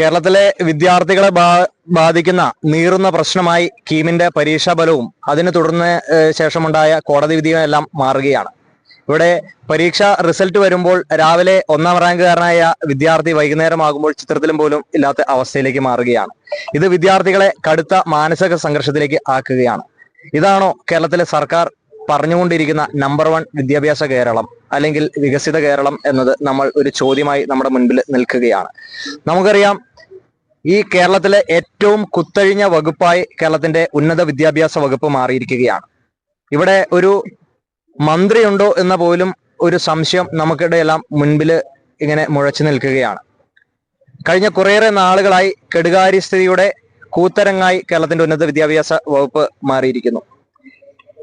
കേരളത്തിലെ വിദ്യാർത്ഥികളെ ബാധിക്കുന്ന നീറുന്ന പ്രശ്നമായി കീമിന്റെ പരീക്ഷാ ഫലവും അതിനെ തുടർന്ന് ശേഷമുണ്ടായ കോടതി വിധിയും എല്ലാം മാറുകയാണ്. ഇവിടെ പരീക്ഷ റിസൾട്ട് വരുമ്പോൾ രാവിലെ ഒന്നാം റാങ്കുകാരനായ വിദ്യാർത്ഥി വൈകുന്നേരമാകുമ്പോൾ ചിത്രത്തിലും പോലും ഇല്ലാത്ത അവസ്ഥയിലേക്ക് മാറുകയാണ്. ഇത് വിദ്യാർത്ഥികളെ കടുത്ത മാനസിക സംഘർഷത്തിലേക്ക് ആക്കുകയാണ്. ഇതാണോ കേരളത്തിലെ സർക്കാർ പറഞ്ഞുകൊണ്ടിരിക്കുന്ന നമ്പർ വൺ വിദ്യാഭ്യാസ കേരളം അല്ലെങ്കിൽ വികസിത കേരളം എന്നത് നമ്മൾ ഒരു ചോദ്യമായി നമ്മുടെ മുൻപിൽ നിൽക്കുകയാണ്. നമുക്കറിയാം ഈ കേരളത്തിലെ ഏറ്റവും കുത്തഴിഞ്ഞ വകുപ്പായി കേരളത്തിന്റെ ഉന്നത വിദ്യാഭ്യാസ വകുപ്പ് മാറിയിരിക്കുകയാണ്. ഇവിടെ ഒരു മന്ത്രിയുണ്ടോ എന്ന പോലും ഒരു സംശയം നമുക്കിടെ എല്ലാം മുൻപിൽ ഇങ്ങനെ മുഴച്ചു നിൽക്കുകയാണ്. കഴിഞ്ഞ കുറേയേറെ നാളുകളായി കെടുകാര്യസ്ഥിതിയുടെ കൂത്തരങ്ങായി കേരളത്തിന്റെ ഉന്നത വിദ്യാഭ്യാസ വകുപ്പ് മാറിയിരിക്കുന്നു.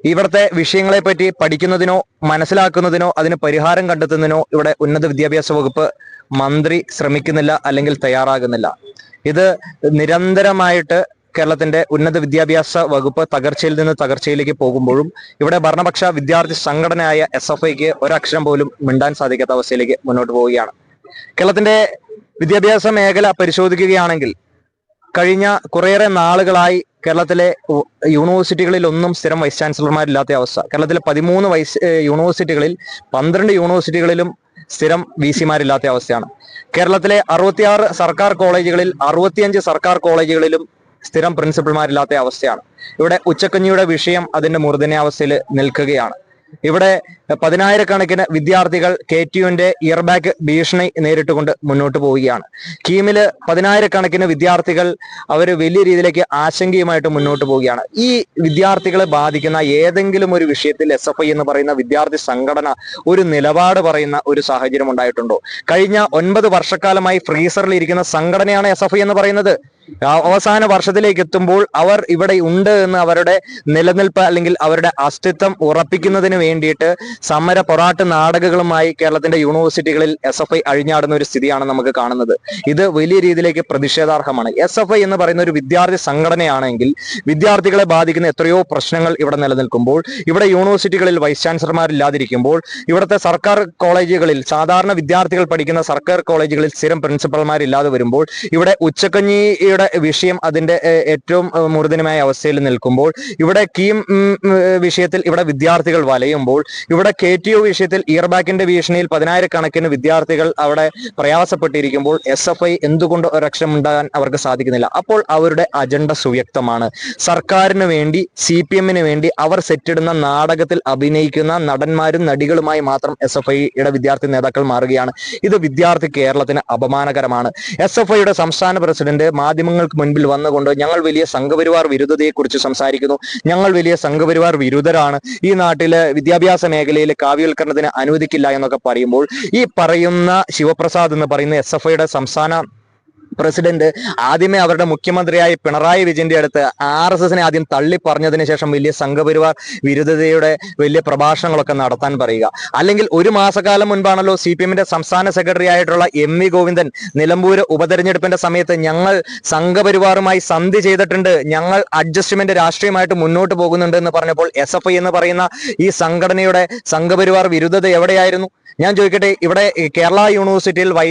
ഇവിടുത്തെ വിഷയങ്ങളെ പറ്റി പഠിക്കുന്നതിനോ മനസ്സിലാക്കുന്നതിനോ അതിന് പരിഹാരം കണ്ടെത്തുന്നതിനോ ഇവിടെ ഉന്നത വിദ്യാഭ്യാസ വകുപ്പ് മന്ത്രി ശ്രമിക്കുന്നില്ല അല്ലെങ്കിൽ തയ്യാറാകുന്നില്ല. ഇത് നിരന്തരമായിട്ട് കേരളത്തിന്റെ ഉന്നത വിദ്യാഭ്യാസ വകുപ്പ് തകർച്ചയിൽ നിന്ന് തകർച്ചയിലേക്ക് പോകുമ്പോഴും ഇവിടെ ഭരണപക്ഷ വിദ്യാർത്ഥി സംഘടനയായ എസ് എഫ് ഐക്ക് ഒരക്ഷരം പോലും മിണ്ടാൻ സാധിക്കാത്ത അവസ്ഥയിലേക്ക് മുന്നോട്ട് പോവുകയാണ്. കേരളത്തിന്റെ വിദ്യാഭ്യാസ മേഖല പരിശോധിക്കുകയാണെങ്കിൽ കഴിഞ്ഞ കുറേയേറെ നാളുകളായി കേരളത്തിലെ യൂണിവേഴ്സിറ്റികളിൽ ഒന്നും സ്ഥിരം വൈസ് ചാൻസലർമാരില്ലാത്ത അവസ്ഥ. കേരളത്തിലെ പതിമൂന്ന് വൈസ് യൂണിവേഴ്സിറ്റികളിൽ പന്ത്രണ്ട് യൂണിവേഴ്സിറ്റികളിലും സ്ഥിരം വി സിമാരില്ലാത്ത അവസ്ഥയാണ്. കേരളത്തിലെ അറുപത്തിയാറ് സർക്കാർ കോളേജുകളിൽ അറുപത്തിയഞ്ച് സർക്കാർ കോളേജുകളിലും സ്ഥിരം പ്രിൻസിപ്പൽമാരില്ലാത്ത അവസ്ഥയാണ്. ഇവിടെ ഉച്ചക്കഞ്ഞിയുടെ വിഷയം അതിന്റെ മൂർധന്യാവസ്ഥയിൽ നിൽക്കുകയാണ്. ഇവിടെ പതിനായിരക്കണക്കിന് വിദ്യാർത്ഥികൾ കെ ടി യുവിന്റെ ഇയർബാക്ക് ഭീഷണി നേരിട്ടുകൊണ്ട് മുന്നോട്ട് പോവുകയാണ്. കീമിൽ പതിനായിരക്കണക്കിന് വിദ്യാർത്ഥികൾ അവർ വലിയ രീതിയിലേക്ക് ആശങ്കയുമായിട്ട് മുന്നോട്ട് പോവുകയാണ്. ഈ വിദ്യാർത്ഥികളെ ബാധിക്കുന്ന ഏതെങ്കിലും ഒരു വിഷയത്തിൽ എസ് എഫ് ഐ എന്ന് പറയുന്ന വിദ്യാർത്ഥി സംഘടന ഒരു നിലപാട് പറയുന്ന ഒരു സാഹചര്യം ഉണ്ടായിട്ടുണ്ടോ? കഴിഞ്ഞ ഒൻപത് വർഷക്കാലമായി ഫ്രീസറിൽ ഇരിക്കുന്ന സംഘടനയാണ് എസ് എഫ് ഐ എന്ന് പറയുന്നത്. അവസാന വർഷത്തിലേക്ക് എത്തുമ്പോൾ അവർ ഇവിടെ ഉണ്ട് എന്ന് അവരുടെ നിലനിൽപ്പ് അല്ലെങ്കിൽ അവരുടെ അസ്തിത്വം ഉറപ്പിക്കുന്നതിന് വേണ്ടിയിട്ട് സമര പൊറാട്ട് നാടകങ്ങളുമായി കേരളത്തിന്റെ യൂണിവേഴ്സിറ്റികളിൽ എസ് എഫ് ഐ അഴിഞ്ഞാടുന്ന ഒരു സ്ഥിതിയാണ് നമുക്ക് കാണുന്നത്. ഇത് വലിയ രീതിയിലേക്ക് പ്രതിഷേധാർഹമാണ്. എസ് എഫ് ഐ എന്ന് പറയുന്ന ഒരു വിദ്യാർത്ഥി സംഘടനയാണെങ്കിൽ വിദ്യാർത്ഥികളെ ബാധിക്കുന്ന എത്രയോ പ്രശ്നങ്ങൾ ഇവിടെ നിലനിൽക്കുമ്പോൾ ഇവിടെ യൂണിവേഴ്സിറ്റികളിൽ വൈസ് ചാൻസലർമാരില്ലാതിരിക്കുമ്പോൾ ഇവിടുത്തെ സർക്കാർ കോളേജുകളിൽ സാധാരണ വിദ്യാർത്ഥികൾ പഠിക്കുന്ന സർക്കാർ കോളേജുകളിൽ സ്ഥിരം പ്രിൻസിപ്പൽമാരില്ലാതെ വരുമ്പോൾ ഇവിടെ ഉച്ചക്കഞ്ഞിയുടെ വിഷയം അതിന്റെ ഏറ്റവും മുറുദിനമായ അവസ്ഥയിൽ നിൽക്കുമ്പോൾ ഇവിടെ കീം വിഷയത്തിൽ ഇവിടെ വിദ്യാർത്ഥികൾ വലയുമ്പോൾ ഇവിടെ കെ ടി യു വിഷയത്തിൽ ഇയർബാക്കിന്റെ ഭീഷണിയിൽ പതിനായിരക്കണക്കിന് വിദ്യാർത്ഥികൾ അവിടെ പ്രയാസപ്പെട്ടിരിക്കുമ്പോൾ എസ് എഫ് ഐ എന്തുകൊണ്ട് രക്ഷമുണ്ടാകാൻ അവർക്ക് സാധിക്കുന്നില്ല? അപ്പോൾ അവരുടെ അജണ്ട സുവ്യക്തമാണ്. സർക്കാരിന് വേണ്ടി സി പി എമ്മിന് വേണ്ടി അവർ സെറ്റിടുന്ന നാടകത്തിൽ അഭിനയിക്കുന്ന നടന്മാരും നടികളുമായി മാത്രം എസ് എഫ് ഐയുടെ വിദ്യാർത്ഥി നേതാക്കൾ മാറുകയാണ്. ഇത് വിദ്യാർത്ഥി കേരളത്തിന് അപമാനകരമാണ്. എസ് എഫ് ഐയുടെ സംസ്ഥാന പ്രസിഡന്റ് മാധ്യമങ്ങൾക്ക് മുൻപിൽ വന്നുകൊണ്ട് ഞങ്ങൾ വലിയ സംഘപരിവാർ വിരുദ്ധതയെക്കുറിച്ച് സംസാരിക്കുന്നു. ഞങ്ങൾ വലിയ സംഘപരിവാർ വിരുദ്ധരാണ്. ഈ നാട്ടിലെ വിദ്യാഭ്യാസ മേഖലയിൽ കാവ്യവൽക്കരണത്തിന് അനുവദിക്കില്ല എന്നൊക്കെ പറയുമ്പോൾ ഈ പറയുന്ന ശിവപ്രസാദ് എന്ന് പറയുന്ന എസ് എഫ് ഐയുടെ സംസ്ഥാന പ്രസിഡന്റ് ആദ്യമേ അവരുടെ മുഖ്യമന്ത്രിയായ പിണറായി വിജയന്റെ അടുത്ത് ആർ എസ് എസിനെ ആദ്യം തള്ളി പറഞ്ഞതിന് ശേഷം വലിയ സംഘപരിവാർ വിരുദ്ധതയുടെ വലിയ പ്രഭാഷണങ്ങളൊക്കെ നടത്താൻ പറയുക. അല്ലെങ്കിൽ ഒരു മാസക്കാലം മുൻപാണല്ലോ സി പി എമ്മിന്റെ സംസ്ഥാന സെക്രട്ടറി ആയിട്ടുള്ള എം വി ഗോവിന്ദൻ നിലമ്പൂർ ഉപതെരഞ്ഞെടുപ്പിന്റെ സമയത്ത് ഞങ്ങൾ സംഘപരിവാറുമായി സന്ധി ചെയ്തിട്ടുണ്ട്. ഞങ്ങൾ അഡ്ജസ്റ്റ്മെന്റ് രാഷ്ട്രീയമായിട്ട് മുന്നോട്ട് പോകുന്നുണ്ട് എന്ന് പറഞ്ഞപ്പോൾ എസ് എഫ് ഐ എന്ന് പറയുന്ന ഈ സംഘടനയുടെ സംഘപരിവാർ വിരുദ്ധത എവിടെയായിരുന്നു? ഞാൻ ചോദിക്കട്ടെ ഇവിടെ കേരള യൂണിവേഴ്സിറ്റിയിൽ വൈ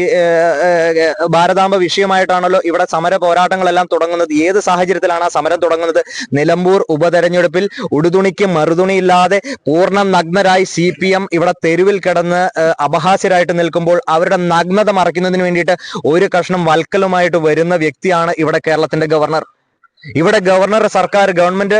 ഭാരതാംബ വിഷയമായിട്ടാണല്ലോ ഇവിടെ സമര പോരാട്ടങ്ങളെല്ലാം തുടങ്ങുന്നത്. ഏത് സാഹചര്യത്തിലാണ് ആ സമരം തുടങ്ങുന്നത്? നിലമ്പൂർ ഉപതെരഞ്ഞെടുപ്പിൽ ഉടുതുണിക്ക് മറുതുണിയില്ലാതെ പൂർണ നഗ്നരായി സി പി എം ഇവിടെ തെരുവിൽ കിടന്ന് അപഹാസ്യരായിട്ട് നിൽക്കുമ്പോൾ അവരുടെ നഗ്നത മറയ്ക്കുന്നതിന് വേണ്ടിയിട്ട് ഒരു കഷ്ണം വൽക്കലുമായിട്ട് വരുന്ന വ്യക്തിയാണ് ഇവിടെ കേരളത്തിന്റെ ഗവർണർ. ഇവിടെ ഗവർണർ സർക്കാർ ഗവൺമെന്റ്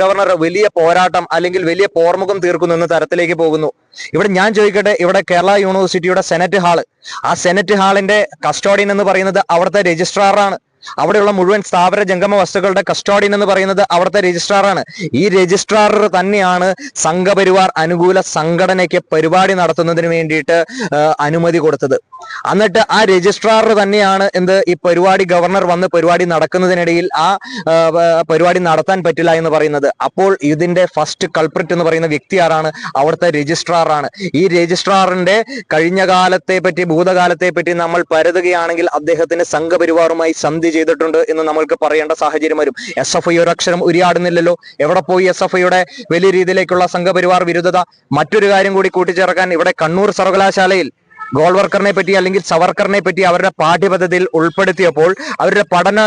ഗവർണർ വലിയ പോരാട്ടം അല്ലെങ്കിൽ വലിയ പോർമുഖം തീർക്കുന്നു എന്ന തരത്തിലേക്ക് പോകുന്നു. ഇവിടെ ഞാൻ ചോദിക്കട്ടെ ഇവിടെ കേരള യൂണിവേഴ്സിറ്റിയുടെ സെനറ്റ് ഹാൾ. ആ സെനറ്റ് ഹാളിന്റെ കസ്റ്റോഡിയൻ എന്ന് പറയുന്നത് അവിടുത്തെ രജിസ്ട്രാറാണ്. അവിടെയുള്ള മുഴുവൻ സ്ഥാപന ജംഗമ വസ്തുക്കളുടെ കസ്റ്റോഡിയൻ എന്ന് പറയുന്നത് അവിടുത്തെ രജിസ്ട്രാറാണ് ഈ രജിസ്ട്രാർ തന്നെയാണ് സംഘപരിവാർ അനുകൂല സംഘടനയ്ക്ക് പരിപാടി നടത്തുന്നതിന് വേണ്ടിയിട്ട് അനുമതി കൊടുത്തത്. എന്നിട്ട് ആ രജിസ്ട്രാർ തന്നെയാണ് എന്ത് ഈ പരിപാടി ഗവർണർ വന്ന് പരിപാടി നടക്കുന്നതിനിടയിൽ ആ പരിപാടി നടത്താൻ പറ്റില്ല എന്ന് പറയുന്നത്. അപ്പോൾ ഇതിന്റെ ഫസ്റ്റ് കൾപ്രിറ്റ് എന്ന് പറയുന്ന വ്യക്തി ആരാണ്? അവിടുത്തെ രജിസ്ട്രാറാണ് ഈ രജിസ്ട്രാറിന്റെ കഴിഞ്ഞ കാലത്തെ പറ്റി ഭൂതകാലത്തെ പറ്റി നമ്മൾ പരതുകയാണെങ്കിൽ അദ്ദേഹത്തിന് സംഘപരിവാറുമായി സന്ധി ചെയ്തിട്ടുണ്ട് എന്ന് നമ്മൾക്ക് പറയേണ്ട സാഹചര്യം വരും. എസ് എഫ് ഐ ഒരു അക്ഷരം ഉരിയാടുന്നില്ലല്ലോ. എവിടെ പോയി എസ് എഫ് ഐയുടെ വലിയ രീതിയിലേക്കുള്ള സംഘപരിവാർ വിരുദ്ധത? മറ്റൊരു കാര്യം കൂടി കൂട്ടിച്ചേർക്കാൻ ഇവിടെ കണ്ണൂർ സർവകലാശാലയിൽ ഗോൾ വർക്കറിനെ പറ്റി അല്ലെങ്കിൽ സവർക്കറിനെ പറ്റി അവരുടെ പാഠ്യപദ്ധതിയിൽ ഉൾപ്പെടുത്തിയപ്പോൾ അവരുടെ പഠന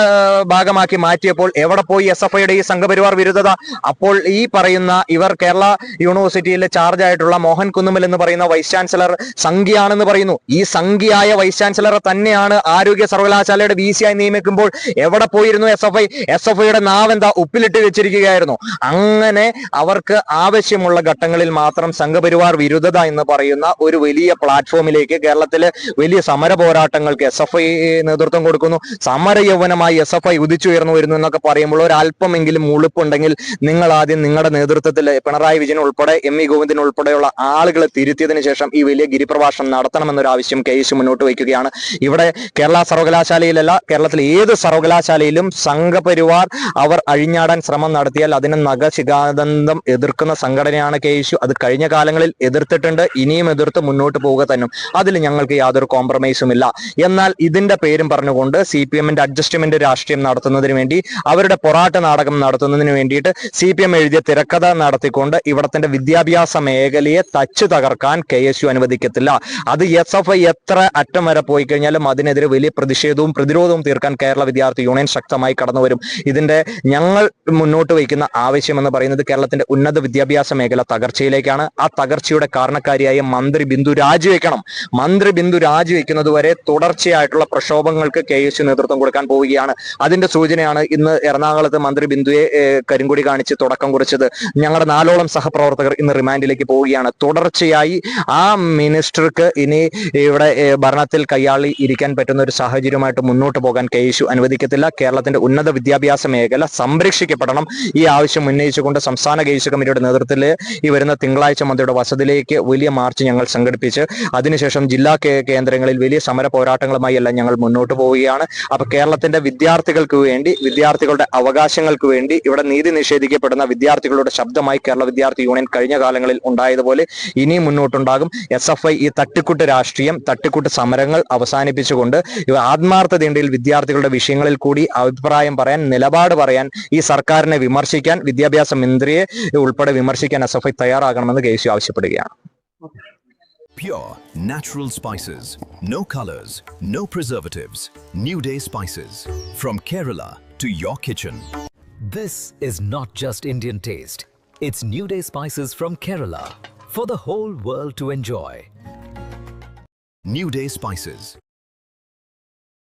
ഭാഗമാക്കി മാറ്റിയപ്പോൾ എവിടെ പോയി എസ് എഫ് ഐയുടെ ഈ സംഘപരിവാർ വിരുദ്ധത? അപ്പോൾ ഈ പറയുന്ന ഇവർ കേരള യൂണിവേഴ്സിറ്റിയിലെ ചാർജ് ആയിട്ടുള്ള മോഹൻ കുന്നുമൽ എന്ന് പറയുന്ന വൈസ് ചാൻസലർ സംഘിയാണെന്ന് പറയുന്നു. ഈ സംഘിയായ വൈസ് ചാൻസലറെ തന്നെയാണ് ആരോഗ്യ സർവകലാശാലയുടെ വി സി ആയി നിയമിക്കുമ്പോൾ എവിടെ പോയിരുന്നു S F I? S F ഐയുടെ നാവെന്താ? ഉപ്പിലിട്ട് വെച്ചിരിക്കുകയായിരുന്നു. അങ്ങനെ അവർക്ക് ആവശ്യമുള്ള ഘട്ടങ്ങളിൽ മാത്രം സംഘപരിവാർ വിരുദ്ധത എന്ന് പറയുന്ന ഒരു വലിയ പ്ലാറ്റ്ഫോമിലേക്ക് കേരളത്തിലെ വലിയ സമര പോരാട്ടങ്ങൾക്ക് എസ് എഫ് ഐ നേതൃത്വം കൊടുക്കുന്നു. സമര യൗവനമായി എസ് എഫ് ഐ ഉദിച്ചുയർന്നു വരുന്നു എന്നൊക്കെ പറയുമ്പോൾ ഒരു അല്പമെങ്കിലും ഉളുപ്പുണ്ടെങ്കിൽ നിങ്ങൾ ആദ്യം നിങ്ങളുടെ നേതൃത്വത്തിൽ പിണറായി വിജയൻ ഉൾപ്പെടെ എം വി ഗോവിന്ദൻ ഉൾപ്പെടെയുള്ള ആളുകളെ തിരുത്തിയതിനു ശേഷം ഈ വലിയ ഗിരിപ്രഭാഷണം നടത്തണമെന്നൊരു ആവശ്യം കെ എസ് മുന്നോട്ട് വയ്ക്കുകയാണ്. ഇവിടെ കേരള സർവകലാശാലയിലല്ല കേരളത്തിലെ ഏത് സർവകലാശാലയിലും സംഘപരിവാർ അവർ അഴിഞ്ഞാടാൻ ശ്രമം നടത്തിയാൽ അതിനെ നഖശിഖാദന്തം എതിർക്കുന്ന സംഘടനയാണ് കെ അത് കഴിഞ്ഞ കാലങ്ങളിൽ എതിർത്തിട്ടുണ്ട് ഇനിയും എതിർത്ത് മുന്നോട്ട് പോവുക തന്നെ. അതിൽ ഞങ്ങൾക്ക് യാതൊരു കോംപ്രമൈസും ഇല്ല. എന്നാൽ ഇതിന്റെ പേരും പറഞ്ഞുകൊണ്ട് സി പി എമ്മിന്റെ അഡ്ജസ്റ്റ്മെന്റ് രാഷ്ട്രീയം നടത്തുന്നതിന് വേണ്ടി അവരുടെ പൊറാട്ട് നാടകം നടത്തുന്നതിന് വേണ്ടിയിട്ട് സി പി എം എഴുതിയ തിരക്കഥ നടത്തിക്കൊണ്ട് ഇവിടത്തിന്റെ വിദ്യാഭ്യാസ മേഖലയെ തച്ചു തകർക്കാൻ കെ എസ് യു അനുവദിക്കത്തില്ല. അത് എസ് എഫ് ഐ എത്ര അറ്റം വരെ പോയി കഴിഞ്ഞാലും അതിനെതിരെ വലിയ പ്രതിഷേധവും പ്രതിരോധവും തീർക്കാൻ കേരള വിദ്യാർത്ഥി യൂണിയൻ ശക്തമായി കടന്നു വരും. ഇതിന്റെ ഞങ്ങൾ മുന്നോട്ട് വയ്ക്കുന്ന ആവശ്യം എന്ന് പറയുന്നത് കേരളത്തിന്റെ ഉന്നത വിദ്യാഭ്യാസ മേഖല തകർച്ചയിലേക്കാണ്. ആ തകർച്ചയുടെ കാരണക്കാരിയായ മന്ത്രി ബിന്ദു രാജിവെക്കണം മന്ത്രി ബിന്ദു രാജിവെക്കുന്നത് വരെ തുടർച്ചയായിട്ടുള്ള പ്രക്ഷോഭങ്ങൾക്ക് കെ യു നേതൃത്വം കൊടുക്കാൻ പോവുകയാണ്. അതിന്റെ സൂചനയാണ് ഇന്ന് എറണാകുളത്ത് മന്ത്രി ബിന്ദുയെ കരിങ്കുടി കാണിച്ച് തുടക്കം കുറിച്ചത്. ഞങ്ങളുടെ നാലോളം സഹപ്രവർത്തകർ ഇന്ന് റിമാൻഡിലേക്ക് പോവുകയാണ്. തുടർച്ചയായി ആ മിനിസ്റ്റർക്ക് ഇനി ഇവിടെ ഭരണത്തിൽ കൈയാളി ഇരിക്കാൻ പറ്റുന്ന ഒരു സാഹചര്യമായിട്ട് മുന്നോട്ട് പോകാൻ കെ യു അനുവദിക്കത്തില്ല. കേരളത്തിന്റെ ഉന്നത വിദ്യാഭ്യാസ മേഖല സംരക്ഷിക്കപ്പെടണം. ഈ ആവശ്യം ഉന്നയിച്ചുകൊണ്ട് സംസ്ഥാന കെ യേശു കമ്മിറ്റിയുടെ നേതൃത്വത്തിൽ ഈ വരുന്ന തിങ്കളാഴ്ച മന്ത്രിയുടെ വസതിയിലേക്ക് വലിയ മാർച്ച് ഞങ്ങൾ സംഘടിപ്പിച്ച് അതിനുശേഷം ജില്ലാ കേന്ദ്രങ്ങളിൽ വലിയ സമര പോരാട്ടങ്ങളുമായി എല്ലാം ഞങ്ങൾ മുന്നോട്ട് പോവുകയാണ്. അപ്പൊ കേരളത്തിന്റെ വിദ്യാർത്ഥികൾക്ക് വേണ്ടി വിദ്യാർത്ഥികളുടെ അവകാശങ്ങൾക്ക് വേണ്ടി ഇവിടെ നീതി നിഷേധിക്കപ്പെടുന്ന വിദ്യാർത്ഥികളുടെ ശബ്ദമായി കേരള വിദ്യാർത്ഥി യൂണിയൻ കഴിഞ്ഞ കാലങ്ങളിൽ ഉണ്ടായതുപോലെ ഇനിയും മുന്നോട്ടുണ്ടാകും. എസ് എഫ് ഐ ഈ തട്ടിക്കുട്ട് രാഷ്ട്രീയം തട്ടിക്കുട്ട് സമരങ്ങൾ അവസാനിപ്പിച്ചുകൊണ്ട് ഇവ ആത്മാർത്ഥതയുണ്ടെങ്കിൽ വിദ്യാർത്ഥികളുടെ വിഷയങ്ങളിൽ കൂടി അഭിപ്രായം പറയാൻ നിലപാട് പറയാൻ ഈ സർക്കാരിനെ വിമർശിക്കാൻ വിദ്യാഭ്യാസ മന്ത്രിയെ ഉൾപ്പെടെ വിമർശിക്കാൻ എസ് എഫ് ഐ തയ്യാറാകണമെന്ന് കെ ആവശ്യപ്പെടുകയാണ്. Pure, natural spices. No colors, no preservatives. New Day spices. From Kerala to your kitchen. This is not just Indian taste. It's New Day spices from Kerala for the whole world to enjoy. New Day spices.